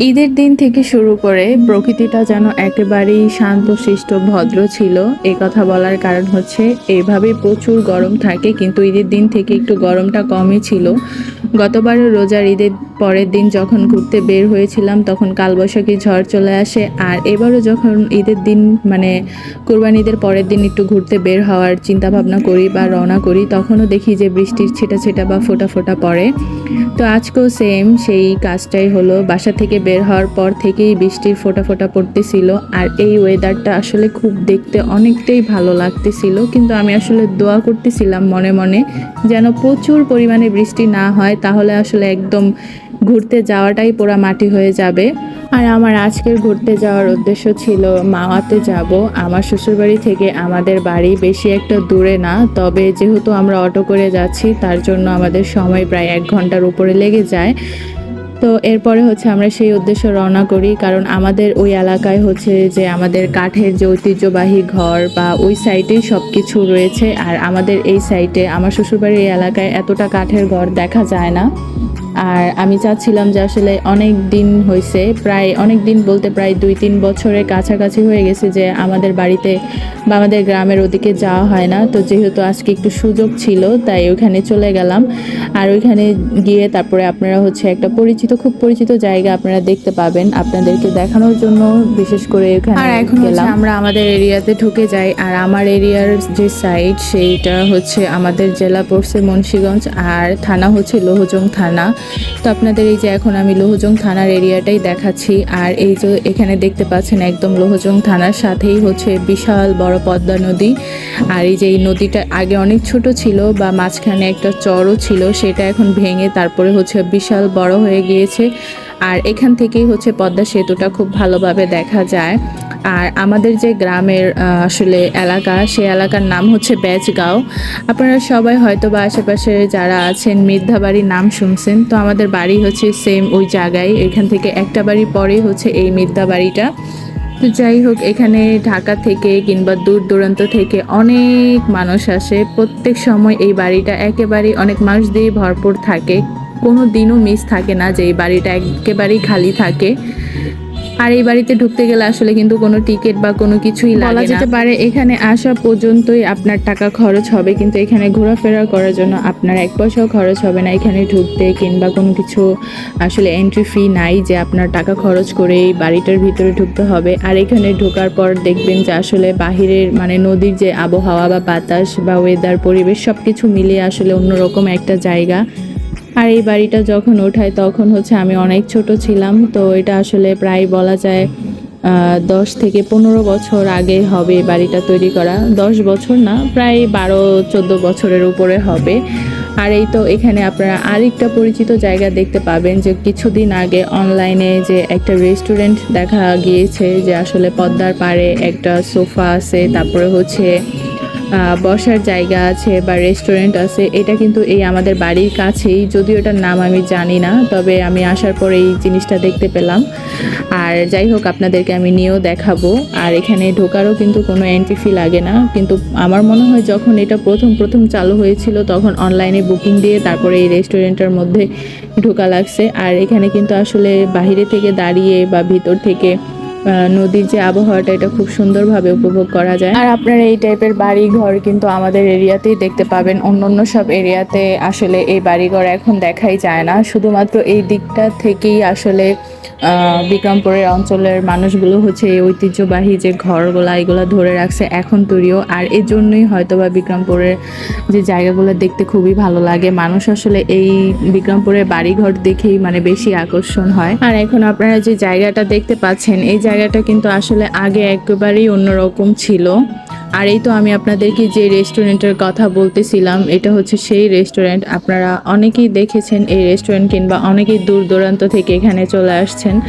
ঈদের দিন থেকে শুরু করে প্রকৃতিটা যেন একেবারেই শান্তশিষ্ট ভদ্র ছিল। এ কথা বলার কারণ হচ্ছে, এভাবে প্রচুর গরম থাকে, কিন্তু ঈদের দিন থেকে একটু গরমটা কমই ছিল। গতবারও রোজার ঈদের পরের দিন যখন ঘুরতে বের হয়েছিলাম, তখন কালবৈশাখী ঝড় চলে আসে। আর এবারও যখন ঈদের দিন মানে কোরবানি ঈদের পরের দিন একটু ঘুরতে বের হওয়ার চিন্তা ভাবনা করি বা রওনা করি, তখনও দেখি যে বৃষ্টির ছেটা ছেটা বা ফোঁটা ফোঁটা পড়ে। তো আজকেও সেম সেই কাজটাই হলো। বাসা থেকে বের হওয়ার পর থেকেই বৃষ্টির ফোঁটা ফোঁটা পড়তেছিল। আর এই ওয়েদারটা আসলে খুব দেখতে অনেকটাই ভালো লাগতেছিল। কিন্তু আমি আসলে দোয়া করতেছিলাম মনে মনে, যেন প্রচুর পরিমাণে বৃষ্টি না হয়, তাহলে আসলে একদম ঘুরতে যাওয়াটাই পোড়া মাটি হয়ে যাবে। আর আমার আজকের ঘুরতে যাওয়ার উদ্দেশ্য ছিল, মাওয়াতে যাব। আমার শ্বশুরবাড়ি থেকে আমাদের বাড়ি বেশি একটা দূরে না, তবে যেহেতু আমরা অটো করে যাচ্ছি, তার জন্য আমাদের সময় প্রায় এক ঘণ্টার উপরে লেগে যায়। তো এরপরে হচ্ছে আমরা সেই উদ্দেশ্যে রওনা করি, কারণ আমাদের ওই এলাকায় হচ্ছে যে আমাদের কাঠের যে ঐতিহ্যবাহী ঘর বা ওই সাইটেই সব কিছু রয়েছে, আর আমাদের এই সাইটে আমার শ্বশুরবাড়ির এই এলাকায় এতটা কাঠের ঘর দেখা যায় না। আর আমি চাচ্ছিলাম যে আসলে অনেক দিন হয়েছে প্রায় অনেক দিন বলতে প্রায় দুই তিন বছরের কাছাকাছি হয়ে গেছে যে আমাদের বাড়িতে বা আমাদের গ্রামের ওদিকে যাওয়া হয় না। তো যেহেতু আজকে একটু সুযোগ ছিল, তাই ওইখানে চলে গেলাম। আর ওইখানে গিয়ে তারপরে আপনারা হচ্ছে একটা পরিচিত খুব পরিচিত জায়গা আপনারা দেখতে পাবেন। আপনাদেরকে দেখানোর জন্য বিশেষ করে ওখানে আর এখন আমরা আমাদের এরিয়াতে ঢুকে যাই। আর আমার এরিয়ার যে সাইড সেইটা হচ্ছে আমাদের জেলা পড়ছে মুন্সীগঞ্জ আর থানা হচ্ছে লোহজং থানা। তো আপনাদের এই যে এখন আমি লোহজং থানার এরিয়াটাই দেখাচ্ছি। আর এই যে এখানে দেখতে পাচ্ছেন একদম লোহজং থানার সাথেই হচ্ছে বিশাল বড় পদ্মা নদী। আর এই যে এই নদীটা আগে অনেক ছোট ছিল বা মাঝখানে একটা চরও ছিল সেটা এখন ভেঙে তারপরে হচ্ছে বিশাল বড় হয়ে গিয়েছে আর এখান থেকেই হচ্ছে পদ্মা সেতুটা খুব ভালোভাবে দেখা যায়। আর আমাদের যে গ্রামের আসলে এলাকা, সেই এলাকার নাম হচ্ছে বেচগাঁও আপনারা সবাই হয়তো বা আশেপাশে যারা আছেন মির্ধাবাড়ির নাম শুনছেন, তো আমাদের বাড়ি হচ্ছে সেম ওই জায়গায়। এখান থেকে একটা বাড়ি পরেই হচ্ছে এই মির্ধা বাড়িটা। তো যাই হোক, এখানে ঢাকা থেকে কিংবা দূর দূরান্ত থেকে অনেক মানুষ আসে। প্রত্যেক সময় এই বাড়িটা একেবারেই অনেক মানুষ দিয়ে ভরপুর থাকে। কোনো দিনও মিস থাকে না যে এই বাড়িটা একেবারেই খালি থাকে। আর এই বাড়িতে ঢুকতে গেলে আসলে কিন্তু কোনো টিকিট বা কোনো কিছুই লাগে যেতে পারে এখানে আসা পর্যন্তই আপনার টাকা খরচ হবে কিন্তু এখানে ঘোরাফেরা করার জন্য আপনার এক পয়সাও খরচ হবে না। এখানে ঢুকতে কিংবা কোনো কিছু আসলে এন্ট্রি ফি নাই যে আপনার টাকা খরচ করে এই বাড়িটার ভিতরে ঢুকতে হবে। আর এখানে ঢোকার পর দেখবেন যে আসলে বাহিরের মানে নদীর যে আবহাওয়া বা বাতাস বা ওয়েদার পরিবেশ সব কিছু মিলিয়ে আসলে অন্যরকম একটা জায়গা। আর এই বাড়িটা যখন ওঠায় তখন হচ্ছে আমি অনেক ছোট ছিলাম, তো এটা আসলে প্রায় বলা যায় দশ থেকে পনেরো বছর আগে হবে বাড়িটা তৈরি করা। দশ বছর না, প্রায় বারো, চোদ্দ বছরের উপরে হবে। আর এই তো এখানে আপনারা আরেকটা পরিচিত জায়গা দেখতে পাবেন যে কিছুদিন আগে অনলাইনে যে একটা রেস্টুরেন্ট দেখা গিয়েছে যে আসলে পদ্মার পাড়ে একটা সোফা আছে, তারপরে হচ্ছে বসার জায়গা আছে বা রেস্টুরেন্ট আছে, এটা কিন্তু এই আমাদের বাড়ির কাছেই। যদিও এটার নাম আমি জানি না, তবে আমি আসার পরে এই জিনিসটা দেখতে পেলাম। আর যাই হোক, আপনাদেরকে আমি নিয়েও দেখাবো। আর এখানে ঢোকারও কিন্তু কোনো এন্ট্রি ফি লাগে না। কিন্তু আমার মনে হয় যখন এটা প্রথম প্রথম চালু হয়েছিল, তখন অনলাইনে বুকিং দিয়ে তারপরে এই রেস্টুরেন্টের মধ্যে ঢোকা লাগছে। আর এখানে কিন্তু আসলে বাইরে থেকে দাঁড়িয়ে বা ভিতর থেকে নদীর যে আবহাওয়াটা, এটা খুব সুন্দরভাবে উপভোগ করা যায়। আর আপনারা এই টাইপের বাড়ি ঘর কিন্তু আমাদের এরিয়াতেই দেখতে পাবেন। অন্য অন্য সব এরিয়াতে আসলে এই বাড়িঘর এখন দেখাই যায় না। শুধুমাত্র এই দিকটা থেকেই আসলে বিক্রমপুরের অঞ্চলের মানুষগুলো হচ্ছে এই ঐতিহ্যবাহী যে ঘরগুলা, এগুলো ধরে রাখছে এখন তৈরিও। আর এই জন্যই হয়তো বা বিক্রমপুরের যে জায়গাগুলো দেখতে খুবই ভালো লাগে। মানুষ আসলে এই বিক্রমপুরের বাড়িঘর দেখেই মানে বেশি আকর্ষণ হয়। আর এখন আপনারা যে জায়গাটা দেখতে পাচ্ছেন, এই জায়গাটা কিন্তু আসলে আগে একেবারেই অন্যরকম ছিল। আর এই তো আমি আপনাদেরকে যে রেস্টুরেন্টের কথা বলতেছিলাম, এটা হচ্ছে সেই রেস্টুরেন্ট। আপনারা অনেকেই দেখেছেন এই রেস্টুরেন্ট কিংবা অনেকেই দূর দূরান্ত থেকে এখানে চলে আসছেন।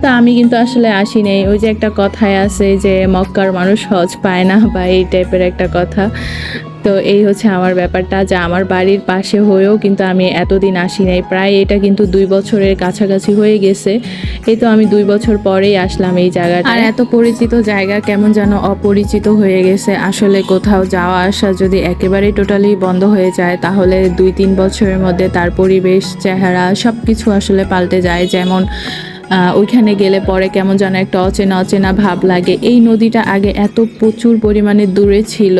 তা আমি কিন্তু আসলে আসি নেই। ওই যে একটা কথায় আছে যে, মক্কার মানুষ হজ পায় না বা এই টাইপের একটা কথা। তো এই হচ্ছে আমার ব্যাপারটা যা আমার বাড়ির পাশে হয়েও কিন্তু আমি এতদিন আসি নাই। প্রায় এটা কিন্তু দুই বছরের কাছাকাছি হয়ে গেছে। এই তো আমি দুই বছর পরেই আসলাম এই জায়গাটা আর এত পরিচিত জায়গা কেমন যেন অপরিচিত হয়ে গেছে। আসলে কোথাও যাওয়া আসা যদি একেবারেই টোটালি বন্ধ হয়ে যায়, তাহলে দুই তিন বছরের মধ্যে তার পরিবেশ, চেহারা সব কিছু আসলে পাল্টে যায়। যেমন ওইখানে গেলে পরে কেমন যেন একটা অচেনা অচেনা ভাব লাগে। এই নদীটা আগে এত প্রচুর পরিমাণে দূরে ছিল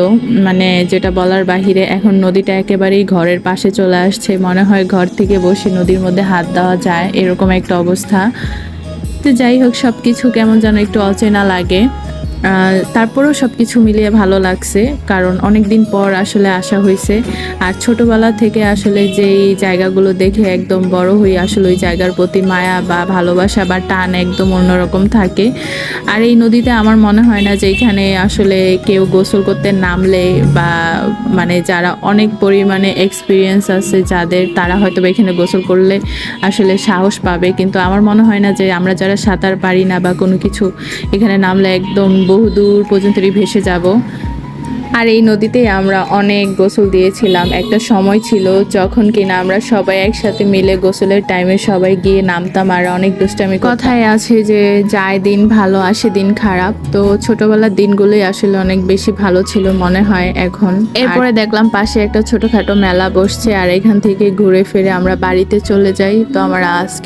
মানে যেটা বলার বাহিরে এখন নদীটা একেবারেই ঘরের পাশে চলে আসছে। মনে হয় ঘর থেকে বসে নদীর মধ্যে হাত দেওয়া যায়, এরকম একটা অবস্থা। তো যাই হোক সব কিছু কেমন যেন একটু অচেনা লাগে। তারপরেও সব কিছু মিলিয়ে ভালো লাগছে, কারণ অনেক দিন পর আসলে আসা হয়েছে। আর ছোটবেলা থেকে আসলে যেই জায়গাগুলো দেখে একদম বড় হই, আসলে ওই জায়গার প্রতি মায়া বা ভালোবাসা বা টান একদম অন্যরকম থাকে। আর এই নদীতে আমার মনে হয় না যে এখানে আসলে কেউ গোসল করতে নামলে বা মানে যারা অনেক পরিমাণে এক্সপিরিয়েন্স আছে, যাদের তারা হয়তো এখানে গোসল করলে আসলে সাহস পাবে। কিন্তু আমার মনে হয় না যে আমরা যারা সাঁতার পারি না বা কোনো কিছু এখানে নামলে একদম বহু দূর পর্যন্তই ভেসে যাব। আর এই নদীতেই আমরা অনেক গোসল দিয়েছিলাম। একটা সময় ছিল যখন কিনা আমরা সবাই একসাথে মিলে গোসলের টাইমে সবাই গিয়ে নামতাম আর অনেক দুষ্টামি কথায় আছে যে যায় দিন ভালো আসে দিন খারাপ। তো ছোটবেলার দিনগুলোই আসলে অনেক বেশি ভালো ছিল মনে হয় এখন। এরপরে দেখলাম পাশে একটা ছোটখাটো মেলা বসছে আর এখান থেকে ঘুরে ফিরে আমরা বাড়িতে চলে যাই। তো আমরা আজকে